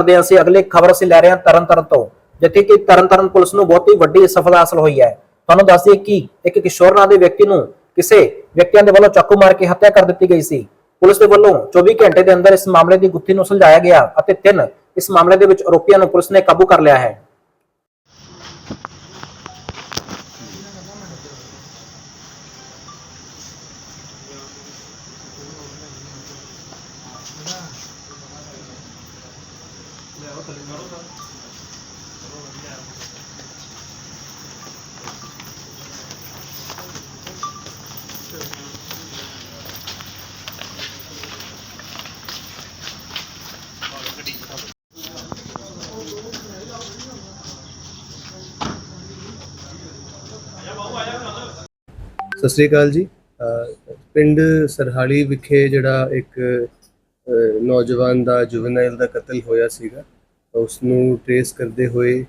ਕਰਦੇ ਹਾਂ ਅਸੀਂ, ਅਗਲੀ ਖਬਰ ਅਸੀਂ ਲੈ ਰਹੇ ਹਾਂ ਤਰਨਤਾਰਨ ਤੋਂ, ਜਿੱਥੇ ਕਿ ਤਰਨਤਾਰਨ ਪੁਲਿਸ ਨੂੰ ਬਹੁਤ ਹੀ ਵੱਡੀ ਸਫਲਤਾ ਹਾਸਲ ਹੋਈ ਹੈ। ਤੁਹਾਨੂੰ ਦੱਸ ਦਈਏ ਕਿ ਇੱਕ ਕਿਸ਼ੋਰ ਨਾਂ ਦੇ ਵਿਅਕਤੀ ਨੂੰ ਕਿਸੇ ਵਿਅਕਤੀਆਂ ਦੇ ਵੱਲੋਂ ਚਾਕੂ ਮਾਰ ਕੇ ਹੱਤਿਆ ਕਰ ਦਿੱਤੀ ਗਈ ਸੀ। ਪੁਲਿਸ ਦੇ ਵੱਲੋਂ 24 ਘੰਟੇ ਦੇ ਅੰਦਰ ਇਸ ਮਾਮਲੇ ਦੀ ਗੁੱਥੀ ਨੂੰ ਸੁਲਝਾਇਆ ਗਿਆ ਅਤੇ ਤਿੰਨ ਇਸ ਮਾਮਲੇ ਦੇ ਵਿੱਚ ਆਰੋਪੀਆਂ ਨੂੰ ਪੁਲਿਸ ਨੇ ਕਾਬੂ ਕਰ ਲਿਆ ਹੈ। ਸਤਿ ਸ੍ਰੀ ਅਕਾਲ ਜੀ। ਪਿੰਡ ਸਰਹਾਲੀ ਵਿਖੇ ਜਿਹੜਾ ਇੱਕ ਨੌਜਵਾਨ ਦਾ ਜੁਵਨਾਈਲ ਦਾ ਕਤਲ ਹੋਇਆ ਸੀਗਾ। ਉਸ ਨੂੰ ਟ੍ਰੇਸ ਕਰਦੇ ਹੋਏ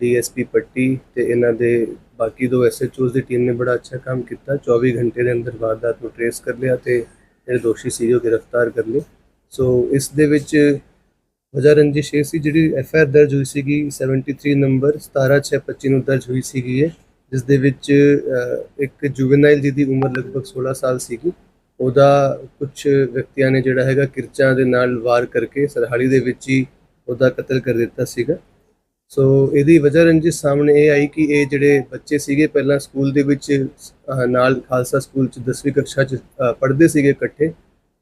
ਡੀਐਸਪੀ ਪੱਟੀ ਤੇ ਇਹਨਾਂ ਦੇ ਬਾਕੀ ਦੋ ਐਸਐਚਓਸ ਦੀ ਟੀਮ ਨੇ ਬੜਾ ਅੱਛਾ ਕੰਮ ਕੀਤਾ। 24 ਘੰਟੇ ਦੇ ਅੰਦਰ ਵਾਰਦਾਤ ਨੂੰ ਟ੍ਰੇਸ ਕਰ ਲਿਆ ਤੇ ਜਿਹੜੇ ਦੋਸ਼ੀ ਸੀ ਉਹ ਗ੍ਰਿਫਤਾਰ ਕਰ ਲਏ। ਸੋ ਇਸ ਦੇ ਵਿੱਚ ਵਜ੍ਹਾ ਰੰਜਿਸ਼ ਇਹ ਸੀ ਜਿਹੜੀ ਐਫ ਆਰ ਦਰਜ ਹੋਈ ਸੀਗੀ 73 ਨੰਬਰ 17625 ਨੂੰ ਦਰਜ ਹੋਈ ਸੀਗੀ ਇਹ ਜਿਸ ਦੇ ਵਿੱਚ ਅਹ, ਇੱਕ ਜੁਵਨਾਈਲ ਜਿਹਦੀ ਉਮਰ ਲਗਭਗ 16 ਸਾਲ ਸੀਗੀ। ਉਹਦਾ ਕੁਝ ਵਿਅਕਤੀਆਂ ਨੇ ਜਿਹੜਾ ਹੈਗਾ ਕਿਰਚਾਂ ਦੇ ਨਾਲ ਵਾਰ ਕਰਕੇ ਸਰਹਾਲੀ ਦੇ ਵਿੱਚ ਹੀ ਉਹਦਾ ਕਤਲ ਕਰ ਦਿੱਤਾ ਸੀਗਾ। ਸੋ ਇਹਦੀ ਵਜ੍ਹਾ ਰੰਜਿਸ਼ ਸਾਹਮਣੇ ਇਹ ਆਈ ਕਿ ਇਹ ਜਿਹੜੇ ਬੱਚੇ ਸੀਗੇ, ਪਹਿਲਾਂ ਸਕੂਲ ਦੇ ਵਿੱਚ ਨਾਲ ਖਾਲਸਾ ਸਕੂਲ ਚ 10ਵੀਂ ਕਕਸ਼ਾ ਚ ਪੜ੍ਹਦੇ ਸੀਗੇ ਇਕੱਠੇ,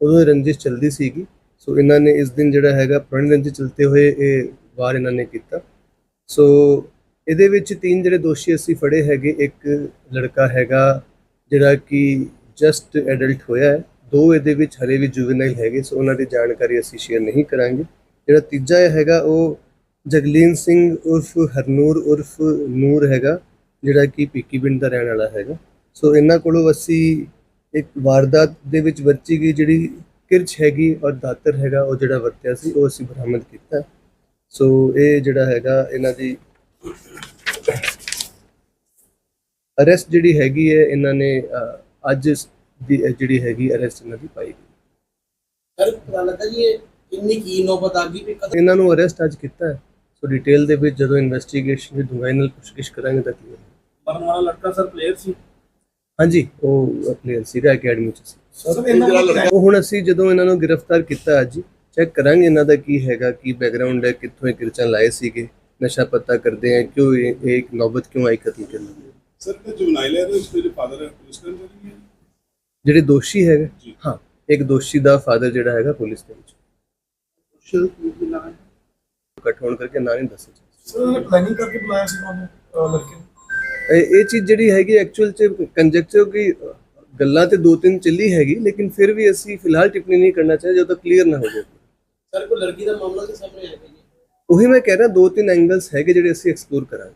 ਉਦੋਂ ਰੰਜਿਸ਼ ਚੱਲਦੀ ਸੀਗੀ। ਸੋ ਇਹਨਾਂ ਨੇ ਇਸ ਦਿਨ ਜਿਹੜਾ ਹੈਗਾ ਪੁਰਾਣੀ ਰੰਜਿਸ਼ ਚਲਤੇ ਹੋਏ ਇਹ ਵਾਰ ਇਹਨਾਂ ਨੇ ਕੀਤਾ। ਸੋ ਇਹਦੇ ਵਿੱਚ ਤਿੰਨ ਜਿਹੜੇ ਦੋਸ਼ੀ ਅਸੀਂ ਫੜੇ ਹੈਗੇ, ਇੱਕ ਲੜਕਾ ਹੈਗਾ ਜਿਹੜਾ ਕਿ ਜਸਟ ਐਡਲਟ ਹੋਇਆ ਹੈ। ਦੋ ਇਹਦੇ ਵਿੱਚ ਹਲੇ ਵੀ ਜੁਵਨਾਈਲ ਹੈਗੇ ਸੋ ਉਹਨਾਂ ਦੀ ਜਾਣਕਾਰੀ ਅਸੀਂ ਸ਼ੇਅਰ ਨਹੀਂ ਕਰਾਂਗੇ। ਜਿਹੜਾ ਤੀਜਾ ਹੈਗਾ, ਉਹ ਜਗਲੀਨ ਸਿੰਘ ਉਰਫ ਹਰਨੂਰ ਉਰਫ ਨੂਰ ਹੈਗਾ, ਜਿਹੜਾ ਕਿ ਪੀਕੀ ਪਿੰਡ ਦਾ ਰਹਿਣ ਵਾਲਾ ਹੈਗਾ। ਸੋ ਇਹਨਾਂ ਕੋਲੋਂ ਅਸੀਂ ਇੱਕ ਵਾਰਦਾਤ ਦੇ ਵਿੱਚ ਵਰਤੀ ਗਈ, ਜਿਹੜੀ ਕਿਰਚ ਹੈਗੀ ਔਰ ਦਾਤਰ ਹੈਗਾ, ਉਹ ਜਿਹੜਾ ਵਰਤਿਆ ਸੀ, ਉਹ ਅਸੀਂ ਬਰਾਮਦ ਕੀਤਾ। ਸੋ ਇਹ ਜਿਹੜਾ ਹੈਗਾ, ਇਹਨਾਂ ਦੀ ਅਰੈਸਟ ਜਿਹੜੀ ਹੈਗੀ ਹੈ, ਇਹਨਾਂ ਨੇ ਅੱਜ ਦੀ ਜਿਹੜੀ ਹੈਗੀ ਅਰੈਸਟ ਇਹਨਾਂ ਦੀ ਪਾਈ ਗਈ। ਸਰ, ਪਤਾ ਲੱਗਾ ਜੀ ਇਹ ਕਿੰਨੀ ਕੀ ਨੌਬਤ ਆ ਗਈ ਵੀ ਕਦੋਂ ਇਹਨਾਂ ਨੂੰ ਅਰੈਸਟ ਅੱਜ ਕੀਤਾ ਹੈ। ਸੋ ਡਿਟੇਲ ਦੇ ਵਿੱਚ ਜਦੋਂ ਇਨਵੈਸਟੀਗੇਸ਼ਨ ਦੀ ਡੂੰਘਾਈ ਨਾਲ ਪੁੱਛਗਿੱਛ ਕਰਾਂਗੇ ਤਾਂ ਹੋਏਗਾ। ਮਰਨ ਵਾਲਾ ਲੜਕਾ ਸਰ ਪਲੇਅਰ ਸੀ? ਹਾਂਜੀ ਉਹ ਪਲੇਅਰ ਸੀਗਾ ਅਕੈਡਮੀ ਚ ਸੀ। ਸਰ ਇਹਨਾਂ ਦਾ ਉਹ ਹੁਣ ਅਸੀਂ ਜਦੋਂ ਇਹਨਾਂ ਨੂੰ ਗ੍ਰਿਫਤਾਰ ਕੀਤਾ ਅੱਜ ਚੈੱਕ ਕਰਾਂਗੇ ਇਹਨਾਂ ਦਾ ਕੀ ਹੈਗਾ ਕੀ ਬੈਕਗ੍ਰਾਉਂਡ ਹੈ ਕਿੱਥੋਂ ਇਹ ਕਿਰਚਾਂ ਲਾਏ ਸੀਗੇ ਨਸ਼ਾ ਪੱਤਾ ਕਰਦੇ ਆ ਕਿਉਂ ਇਹ ਇੱਕ ਨੌਬਤ ਕਿਉਂ ਆਈ ਕਤਲ ਕਰਨ ਦੀ ਸਰ ਤੇ ਜੁਵਨਾਈਲ ਹੈ ਤੇ ਉਸ ਦੇ ਫਾਦਰ ਹੈ ਪੁਲਿਸ ਕਰਮਚਾਰੀ ਹੈ। ਜਿਹੜੇ ਦੋਸ਼ੀ ਹੈਗੇ। ਹਾਂ ਇੱਕ ਦੋਸ਼ੀ ਦਾ ਫਾਦਰ ਜਿਹੜਾ ਹੈਗਾ ਪੁਲਿਸ ਦੇ ਵਿੱਚ। ਸੋਸ਼ਲ ਮੀਡੀਆ ਨਾਲ ਇਕੱਠ ਹੋਣ ਕਰਕੇ ਨਾਂ ਨਹੀਂ ਦੱਸਿਆ ਸਰ ਪਲੈਨਿੰਗ ਕਰਕੇ ਬੁਲਾਇਆ ਸੀ ਉਹਨੂੰ ਲੜਕੇ ਨੂੰ। ਇਹ ਇਹ ਚੀਜ਼ ਜਿਹੜੀ ਹੈਗੀ ਐਕਚੁਅਲ ਚ ਕੰਜੈਕਚਰ ਕੀ ਗੱਲਾਂ ਤੇ ਦੋ ਤਿੰਨ ਚੱਲੀ ਹੈਗੀ ਲੇਕਿਨ ਫਿਰ ਵੀ ਅਸੀਂ ਫਿਲਹਾਲ ਟਿੱਪਣੀ ਨਹੀਂ ਕਰਨਾ ਚਾਹੀਦਾ ਜਦੋਂ ਤੱਕ ਕਲੀਅਰ ਨਾ ਹੋ ਜਾਵੇ। ਸਰ ਕੋਈ ਲੜਕੀ ਦਾ ਮਾਮਲਾ ਦੇ ਸਾਹਮਣੇ ਆਇਆ ਜੀ। ਉਹੀ ਮੈਂ ਕਹਿ ਰਿਹਾ ਦੋ ਤਿੰਨ ਐਂਗਲਸ ਹੈਗੇ ਜਿਹੜੇ ਅਸੀਂ ਐਕਸਪਲੋਰ ਕਰਾਂਗੇ।